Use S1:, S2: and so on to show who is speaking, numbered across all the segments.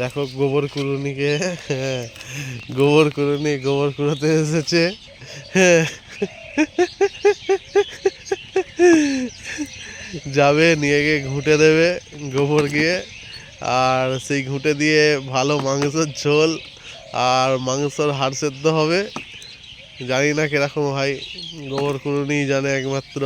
S1: দেখো গোবর কুড়ুনিকে হ্যাঁ, গোবর কুড়ুনি গোবর কুড়োতে এসেছে। যাবে নিয়ে গিয়ে ঘুঁটে দেবে গোবর গিয়ে। আর সেই ঘুঁটে দিয়ে ভালো মাংসের ঝোল আর মাংসর হাড় সেদ্ধ হবে। জানি না কীরকম ভাই গোবর কুড়ুনি জানে একমাত্র।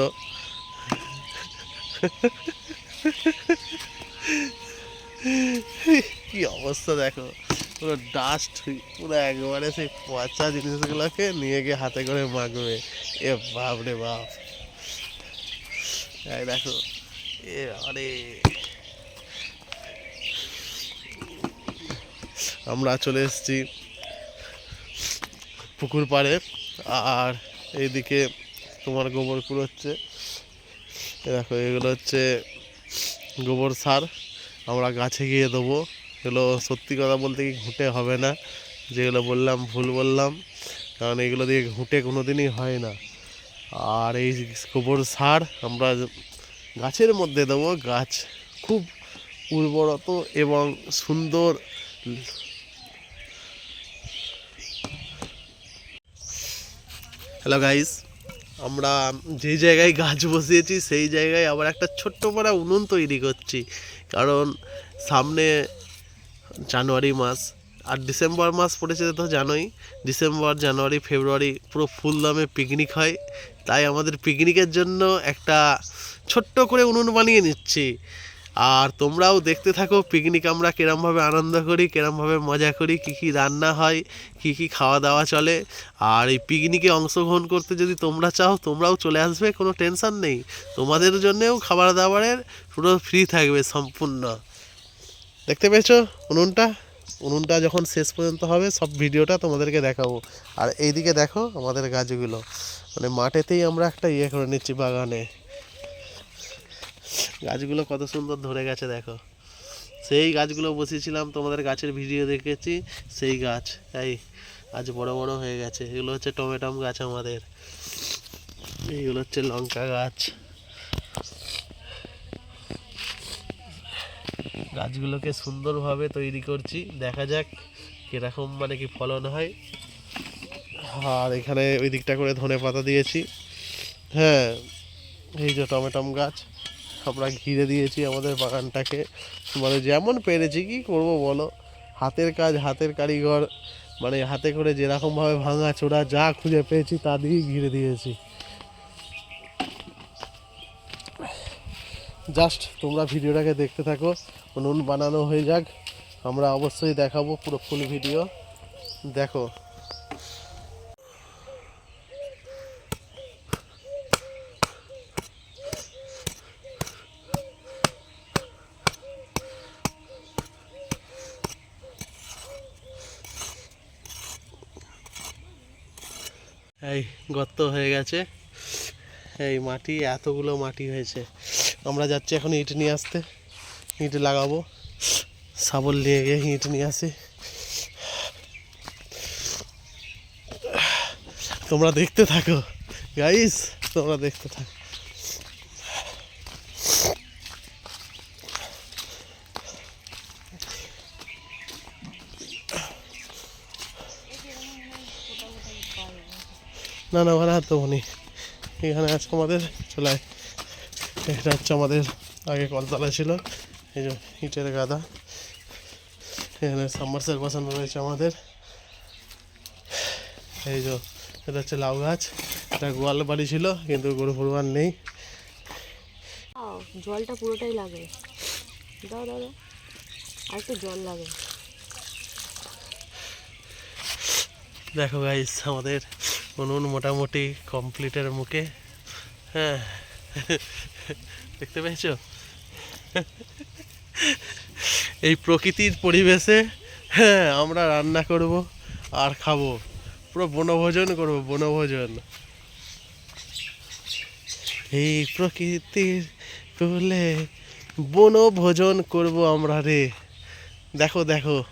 S1: কি অবস্থা দেখো? পুরো ডাস্ট পুরো একবারে সেই পচা জিনিসগুলোকে নিয়ে গিয়ে হাতে করে মাখবে। এ বাপ। রে বাপ দেখো, এ আরে আমরা চলে এসেছি পুকুর পাড়ে, আর এইদিকে তোমার গোবর কুড়োচ্ছে দেখো, এগুলো হচ্ছে গোবর সার। আমরা গাছে গিয়ে দেবো। এগুলো সত্যি কথা বলতে কি ঘুঁটে হবে না। যেগুলো বললাম ভুল বললাম, কারণ এগুলো দিয়ে ঘুঁটে কোনো দিনই হয় না। আর এই গোবর সার আমরা গাছের মধ্যে দেবো। গাছ খুব উর্বরত এবং সুন্দর। হ্যালো গাইস আমরা যেই জায়গায় গাছ বসিয়েছি, সেই জায়গায় আবার একটা ছোট্ট পাড়া উনুন তৈরি করছি। কারণ সামনে জানুয়ারি মাস আর ডিসেম্বর মাস পড়েছে তো জানোই, ডিসেম্বর, জানুয়ারি, ফেব্রুয়ারি পুরো ফুল দামে পিকনিক হয়। তাই আমাদের পিকনিকের জন্য একটা ছোট্ট করে উনুন বানিয়ে নিচ্ছি। আর তোমরাও দেখতে থাকো পিকনিক আমরা কিরমভাবে আনন্দ করি, কিরমভাবে মজা করি, কী কী রান্না হয়, কী কী খাওয়া দাওয়া চলে। আর এই পিকনিকে অংশগ্রহণ করতে যদি তোমরা চাও, তোমরাও চলে আসবে, কোনো টেনশন নেই। তোমাদের জন্যেও খাবার দাবারের পুরো ফ্রি থাকবে সম্পূর্ণ। দেখতে পেয়েছ উনুনটা? উনুনটা যখন শেষ পর্যন্ত হবে, সব ভিডিওটা তোমাদেরকে দেখাবো। আর এইদিকে দেখো আমাদের গাছগুলো। মানে মাঠেতেই আমরা একটা ইয়ে করে নিচ্ছি বাগানে। গাছগুলো কত সুন্দর ধরে গেছে, দেখো। সেই গাছগুলো বসিয়েছিলাম, তোমাদের গাছের ভিডিও দেখেছি, সেই গাছ তাই আজ বড় বড় হয়ে গেছে। এগুলো হচ্ছে টমেটম গাছ আমাদের। এইগুলো হচ্ছে লঙ্কা গাছ। গাছগুলোকে সুন্দরভাবে তৈরি করছি। দেখা যাক কীরকম মানে কি ফলন হয়। আর এখানে ওই দিকটা করে ধনে পাতা দিয়েছি। হ্যাঁ এই যে টমেটম গাছ। আমরা ঘিরে দিয়েছি আমাদের বাগানটাকে। মানে যেমন পেরেছি, কি করব বলো? হাতের কাজ, হাতের কারিগর মানে হাতে করে যেরকমভাবে ভাঙা চোরা যা খুঁজে পেয়েছি তা দিয়েই ঘিরে দিয়েছি। জাস্ট তোমরা ভিডিওটাকে দেখতে থাকো, নুন বানানো হয়ে যাক। আমরা অবশ্যই দেখাবো পুরো ফুল ভিডিও। দেখো এই গর্ত হয়ে গেছে। এই মাটি, এতগুলো মাটি হয়েছে। আমরা যাচ্ছি এখন ইট নিয়ে আসতে। ইট লাগাবো। শাবল নিয়ে গিয়ে ইট নিয়ে আসি। তোমরা দেখতে থাকো। গাইস তোমরা দেখতে থাকো। না না ওখানে আর দেবো এখানে আজকে আমাদের চলে এটা হচ্ছে আমাদের আগে কলতলা ছিল এই যে ইটের গাদা। এখানে সাবমার্সাল বসানো রয়েছে আমাদের। এই যে এটা হচ্ছে লাউ গাছ। এটা গোয়াল বাড়ি ছিল কিন্তু গরু ফরু আর নেই
S2: জলটা পুরোটাই লাগে। দাও দাও আর একটু জল লাগে।
S1: দেখো গাইস আমাদের উনুন মোটামুটি কমপ্লিটের মুখে। হ্যাঁ। দেখতে পেয়েছ? এই প্রকৃতির পরিবেশে হ্যাঁ আমরা রান্না করব আর খাব। পুরো বনভোজন করব, বনভোজন। এই প্রকৃতির কোলে বনভোজন করব আমরা রে। দেখো দেখো।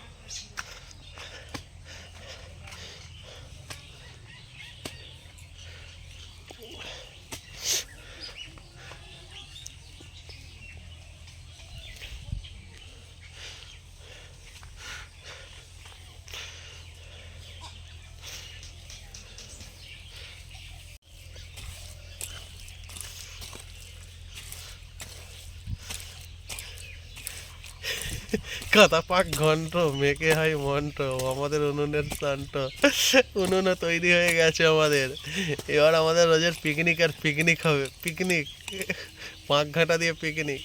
S1: কথা পাক ঘন্ট, মেকে হয় মন্ট আমাদের উনুনের শান্ত উনুনও তৈরি হয়ে গেছে আমাদের। এবার আমাদের রোজের পিকনিক আর পিকনিক হবে। পিকনিক পাঁক ঘাটা দিয়ে পিকনিক